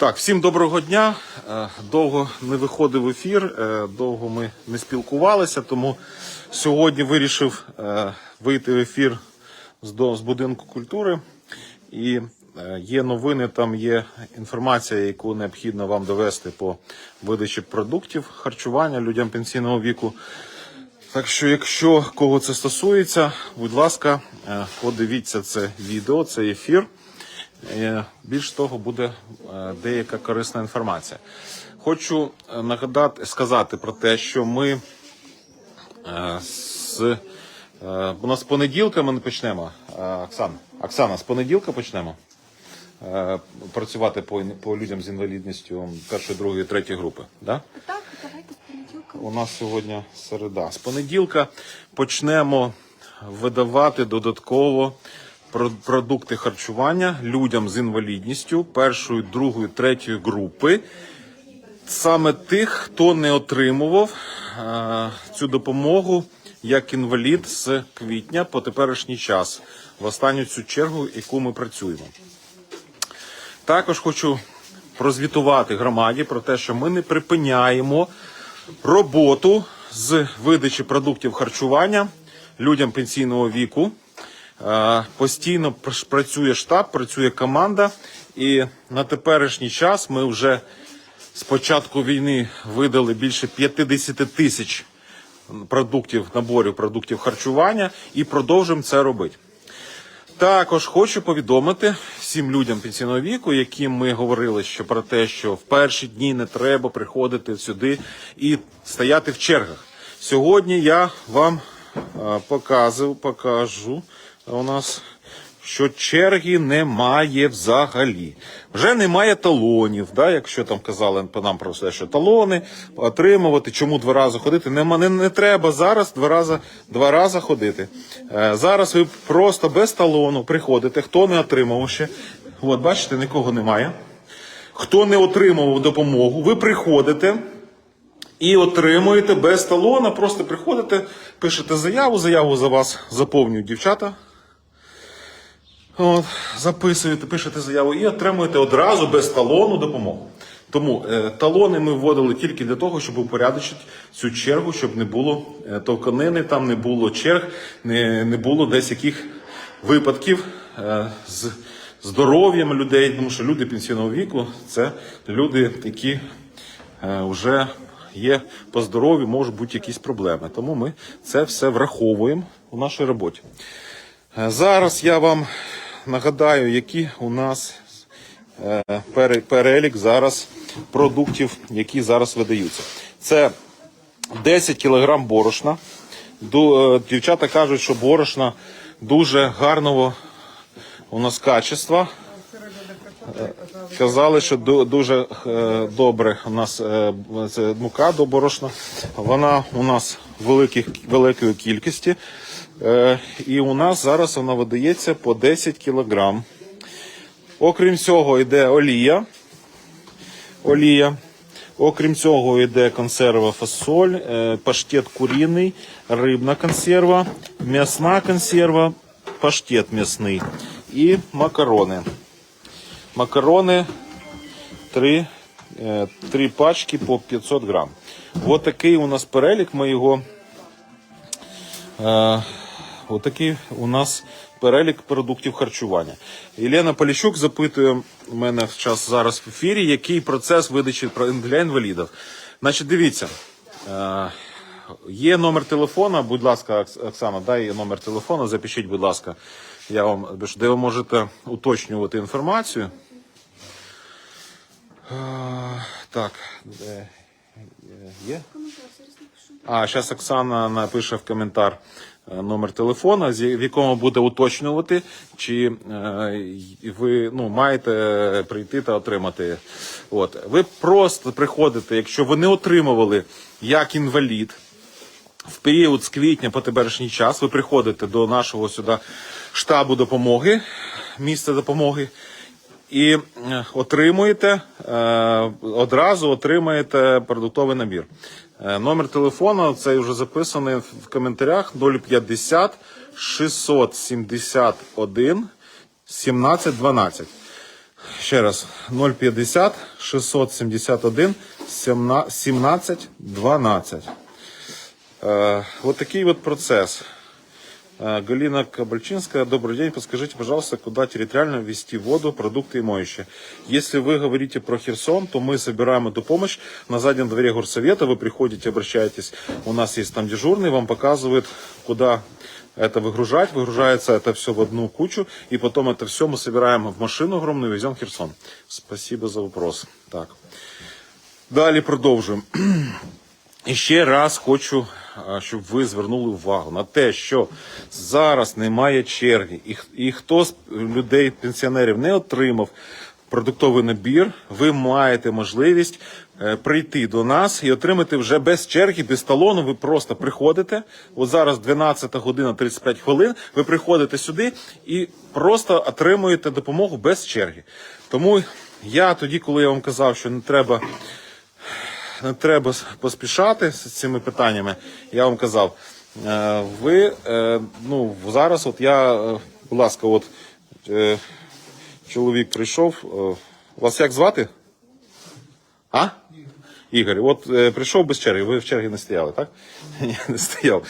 Так, всім доброго дня. Е, Довго не виходив ефір, е, довго ми не спілкувалися, тому сьогодні вирішив е, вийти в ефір з будинку культури. І є новини, там є інформація, яку необхідно вам довести по видачі продуктів харчування людям пенсійного віку. Так що, якщо кого це стосується, будь ласка, подивіться це відео, цей ефір. Е, Більш того, буде е, деяка корисна інформація. Хочу е, нагадати, сказати про те, що ми з у нас з понеділка ми не почнемо. Оксана, Оксана, з понеділка почнемо працювати по, по людям з інвалідністю першої, другої, третьої групи. Да? Так, давайте з понеділка. У нас сьогодні середа. З понеділка почнемо видавати додатково продукти харчування людям з інвалідністю першої, другої, третьої групи. Саме тих, хто не отримував е, цю допомогу як інвалід з квітня по теперішній час, в останню цю чергу, яку ми працюємо. Також хочу прозвітувати громаді про те, що ми не припиняємо роботу з видачі продуктів харчування людям пенсійного віку. Е, Постійно працює штаб, працює команда, і на теперішній час ми вже з початку війни видали більше 50 тисяч продуктів, наборів продуктів харчування і продовжуємо це робити. Також хочу повідомити всім людям пенсійного віку, яким ми говорили що про те, що в перші дні не треба приходити сюди і стояти в чергах. Сьогодні я вам е, показую, покажу у нас, що черги немає взагалі. Вже немає талонів. Да, якщо там казали нам про все, що талони отримувати, чому два рази ходити. Нема, не, не треба зараз два рази, два рази ходити. Е, зараз ви просто без талону приходите, хто не отримав ще. От, бачите, нікого немає. Хто не отримав допомогу, ви приходите і отримуєте без талона. Просто приходите, пишете заяву, заяву за вас заповнюють дівчата. От, записуєте, пишете заяву і отримуєте одразу без талону допомогу. Тому е, талони ми вводили тільки для того, щоб упорядочити цю чергу, щоб не було е, товканини, там не було черг, не, не було десь яких випадків е, з здоров'ям людей, тому що люди пенсійного віку це люди, які е, вже є по здоров'ю, можуть бути якісь проблеми. Тому ми це все враховуємо у нашій роботі. Е, Зараз я вам нагадаю, які у нас е, перелік зараз продуктів, які зараз видаються. Це 10 кг борошна. Е, Дівчата кажуть, що борошна дуже гарного у нас качества. Казали, що дуже е, добре у нас е, мука до борошна. Вона у нас великої кількості. Е, і у нас зараз вона видається по 10 кілограм. Окрім цього, йде олія. Олія. Окрім цього, йде консерва фасоль, е, паштет куріний, рибна консерва, м'ясна консерва, паштет м'ясний і макарони. Макарони 3, 3 пачки по 500 грам. Ось такий у нас перелік. Ми його. Отакий у нас перелік продуктів харчування. Єлена Поліщук запитує мене в час зараз в ефірі, який процес видачі для інвалідів. Значить, дивіться, е, є номер телефона, будь ласка, Оксана, дай номер телефона, запишіть, будь ласка, я вам, де ви можете уточнювати інформацію. Е, Так, де, є? А, зараз Оксана напише в коментар номер телефона, в якому буде уточнювати, чи е, ви ну, маєте прийти та отримати. От. Ви просто приходите, якщо ви не отримували як інвалід, в період з квітня по теперішній час ви приходите до нашого сюди штабу допомоги, місця допомоги, і е, отримуєте е, одразу отримаєте продуктовий набір. Е, Номер телефону цей вже записаний в коментарях 050 671 1712. Ще раз, 050 671 17 12. Ось такий от процесс. Э, Галина Кабальчинская, добрый день. Подскажите, пожалуйста, куда территориально ввести воду, продукты и моющие. Если вы говорите про Херсон, то мы собираем эту помощь на заднем дворе горсовета. Вы приходите, обращаетесь. У нас есть там дежурный, вам показывает, куда это выгружать. Выгружается это все в одну кучу. И потом это все мы собираем в машину огромную и везем в Херсон. Спасибо за вопрос. Так. Далі продовжуємо. І ще раз хочу, а, щоб ви звернули увагу на те, що зараз немає черги, і, і хто з людей, пенсіонерів не отримав продуктовий набір, ви маєте можливість е, прийти до нас і отримати вже без черги, без талону. Ви просто приходите. От зараз 12 година 35 хвилин. Ви приходите сюди і просто отримуєте допомогу без черги. Тому я тоді, коли я вам казав, що не треба не треба поспішати з цими питаннями. Я вам казав, е, ви е, ну зараз, от я, е, будь ласка, от чоловік прийшов. Вас як звати? А? Ігор, от е, прийшов без черги. Ви в чергі не стояли, так? Ні, не стояв.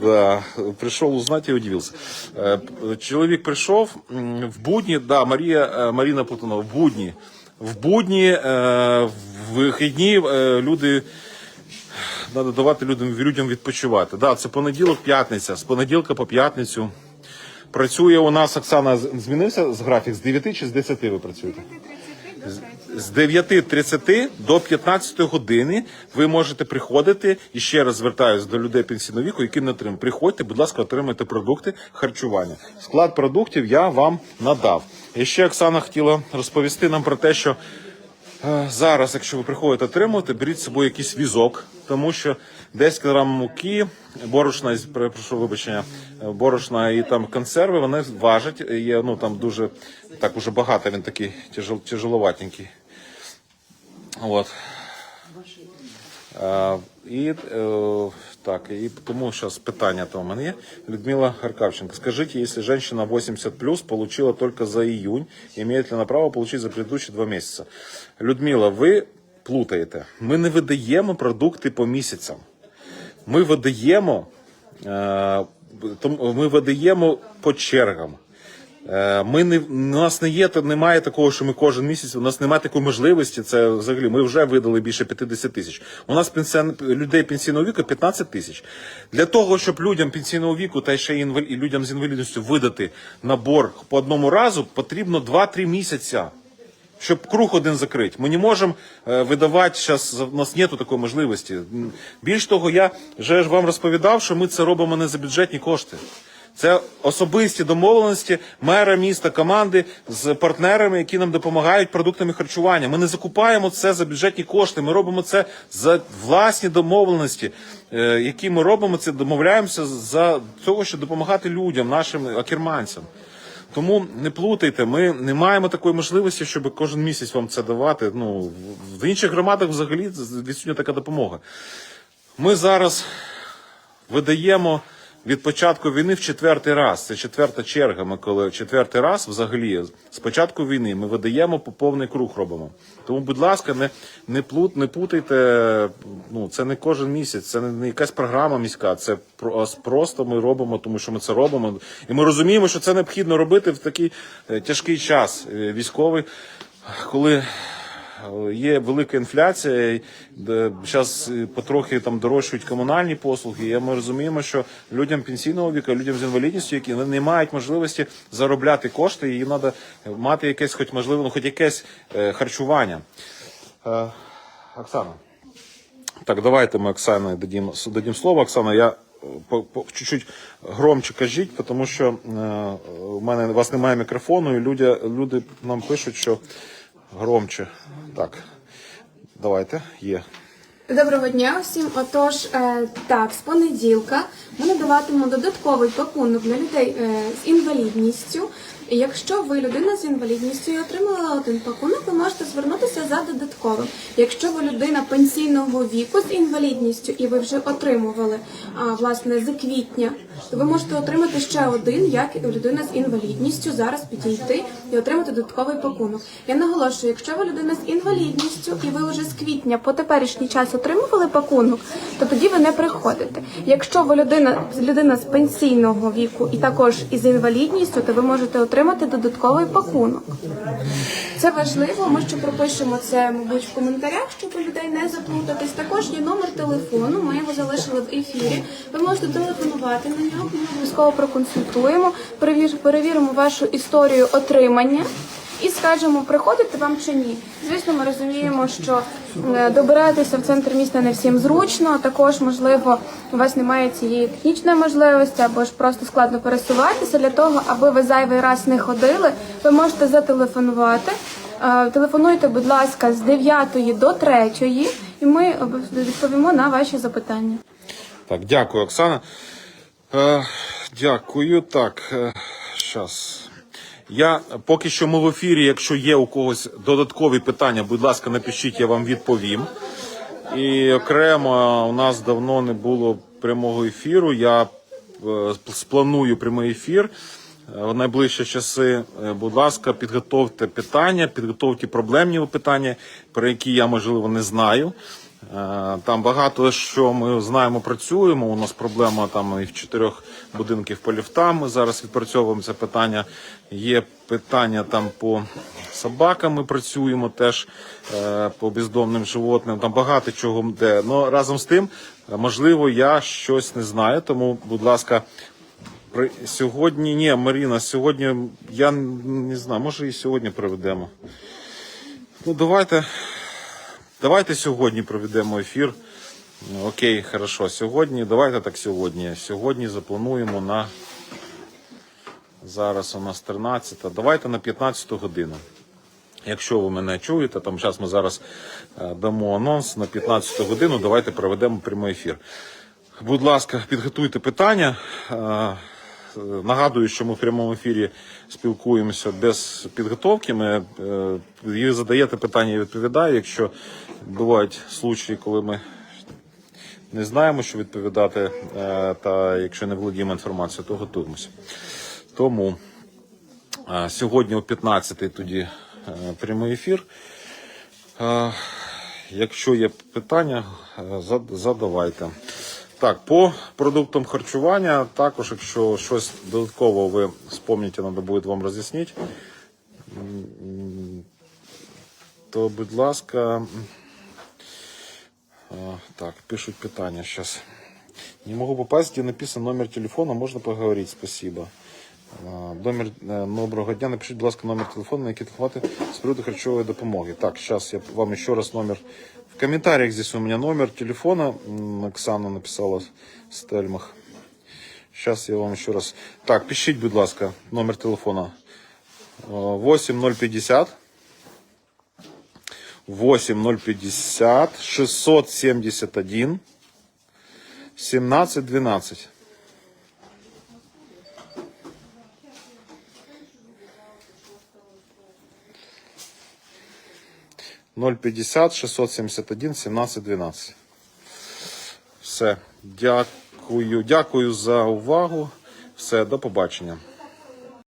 Да, пришел узнать и удивился. Э, п- Человек пришел м, в будни, да, Мария, э, Марина Платонова, в будни. В будні, е, в вихідні е, люди треба давати людям, людям відпочивати. Да, це понеділок, п'ятниця. З понеділка по п'ятницю. Працює у нас Оксана, змінився з графік з 9 чи з 10 ви працюєте? З 9.30 до 15 години ви можете приходити і ще раз звертаюся до людей пенсійного віку, які не отримують. Приходьте, будь ласка, отримайте продукти харчування. Склад продуктів я вам надав. І ще Оксана хотіла розповісти нам про те, що Е, Зараз, якщо ви приходите отримувати, беріть з собою якийсь візок, тому що 10 кг муки, борошна, прошу вибачення, е, борошна і там консерви, вони важать. Є ну там дуже так уже багато. Він такий тяжел, тяжеловатенький. От. І е, так, і тому зараз питання то у мене є. Людмила Харкавченко. Скажите, если женщина 80 плюс получила только за июнь, имеет ли она право получить за предыдущие два месяца? Людмила, ви плутаєте. Ми не видаємо продукти по місяцям. Ми видаємо, е, ми видаємо по чергам. Е, Ми не у нас не є немає такого, що ми кожен місяць. У нас немає такої можливості. Це взагалі ми вже видали більше 50 тисяч. У нас пенсіон, людей пенсійного віку 15 тисяч. Для того, щоб людям пенсійного віку та ще й інваль, і людям з інвалідністю видати набор по одному разу, потрібно 2-3 місяця. Щоб круг один закрити. Ми не можемо е, видавати зараз, у нас нету такої можливості. Більш того, я вже ж вам розповідав, що ми це робимо не за бюджетні кошти. Це особисті домовленості мера міста, команди з партнерами, які нам допомагають продуктами харчування. Ми не закупаємо це за бюджетні кошти. Ми робимо це за власні домовленості, е, які ми робимо. Це домовляємося за того, щоб допомагати людям, нашим акерманцям. Тому не плутайте, ми не маємо такої можливості, щоб кожен місяць вам це давати. Ну в- інших громадах взагалі відсутня така допомога. Ми зараз видаємо від початку війни в четвертий раз. Це четверта черга. Ми коли четвертий раз взагалі з початку війни ми видаємо по повний круг робимо. Тому, будь ласка, не, не плут, не путайте. Ну це не кожен місяць, це не, не якась програма міська. Це про- просто ми робимо, тому що ми це робимо. І ми розуміємо, що це необхідно робити в такий е, тяжкий час е, військовий, коли Є велика інфляція. Зараз потрохи там дорожчують комунальні послуги. І ми розуміємо, що людям пенсійного віку, людям з інвалідністю, які не мають можливості заробляти кошти, і їм треба мати якесь, хоч можливо, ну, хоч якесь е, харчування. Е, Оксана. Так, давайте ми Оксані дадим, дадим слово. Оксана, я е, по, по, чуть-чуть громче кажіть, тому що е, у мене у вас немає мікрофону, і люди, люди нам пишуть, що громче. Так, давайте, є. Доброго дня всім. Отож, е, так, з понеділка ми надаватимемо додатковий пакунок для людей е, з інвалідністю. Якщо ви людина з інвалідністю і отримали один пакунок, ви можете звернутися за додатковим. Якщо ви людина пенсійного віку з інвалідністю і ви вже отримували а, власне з квітня, то ви можете отримати ще один, як людина з інвалідністю, зараз підійти і отримати додатковий пакунок. Я наголошую, якщо ви людина з інвалідністю і ви вже з квітня по теперішній час отримували пакунок, то тоді ви не приходите. Якщо ви людина, людина з пенсійного віку і також із інвалідністю, то ви можете отримати додатковий пакунок. Це важливо. Ми ще пропишемо це, мабуть, в коментарях, щоб у людей не заплутатись. Також є номер телефону. Ми його залишили в ефірі. Ви можете телефонувати на нього. Ми обов'язково проконсультуємо, перевір- перевіримо вашу історію отримання. І скажемо, приходити вам чи ні. Звісно, ми розуміємо, що е, добиратися в центр міста не всім зручно. Також, можливо, у вас немає цієї технічної можливості, або ж просто складно пересуватися. Для того, аби ви зайвий раз не ходили, ви можете зателефонувати. Е, Телефонуйте, будь ласка, з 9 до 3, і ми відповімо на ваші запитання. Так, дякую, Оксана. Е, дякую. Так, щас. Я поки що ми в ефірі. Якщо є у когось додаткові питання, будь ласка, напишіть, я вам відповім. І окремо у нас давно не було прямого ефіру. Я е, спланую прямий ефір. Е, В найближчі часи, Е, будь ласка, підготовте питання, підготовте проблемні питання, про які я можливо не знаю. Е, Там багато що ми знаємо, працюємо. У нас проблема там і в чотирьох будинків по ліфтам. Ми зараз відпрацьовуємо це питання. Є питання там по собакам. Ми працюємо теж е, по бездомним животним. Там багато чого де. Ну разом з тим, можливо, я щось не знаю. Тому, будь ласка, при сьогодні ні, Маріна, сьогодні я не знаю, може і сьогодні проведемо. Ну, давайте. Давайте сьогодні проведемо ефір. Окей, хорошо. Сьогодні, давайте так сьогодні. Сьогодні заплануємо на. Зараз у нас 13. Давайте на 15 годину. Якщо ви мене чуєте, там зараз ми зараз е, дамо анонс на 15 годину. Давайте проведемо прямий ефір. Будь ласка, підготуйте питання. Е, Нагадую, що ми в прямому ефірі спілкуємося без підготовки. Ми е, ви задаєте питання, я відповідаю. Якщо бувають случаї, коли ми не знаємо, що відповідати, е, та якщо не володіємо інформацією, то готуємося. Тому е, сьогодні о 15-й тоді е, прямий ефір. Е, Якщо є питання, е, задавайте. Так, по продуктам харчування, також, якщо щось додатково ви спомните, треба буде вам роз'яснити, то, будь ласка, так, пишуть питання сейчас. Не могу попасть, где написан номер телефона, можно поговорить, спасибо. Номер, е, доброго дня, напишіть, будь ласка, номер телефону, на який телефонувати з приводу харчової допомоги. Так, сейчас я вам еще раз номер. В комментариях здесь у меня номер телефона. Оксана написала Стельмах. Сейчас я вам еще раз. Так, пишіть, будь ласка, номер телефона. 8050 8050 671 1712. Ноль пятьдесят шестьсот семьдесят один семнадцать двенадцать. Все. Дякую. Дякую за увагу. Все, до побачення.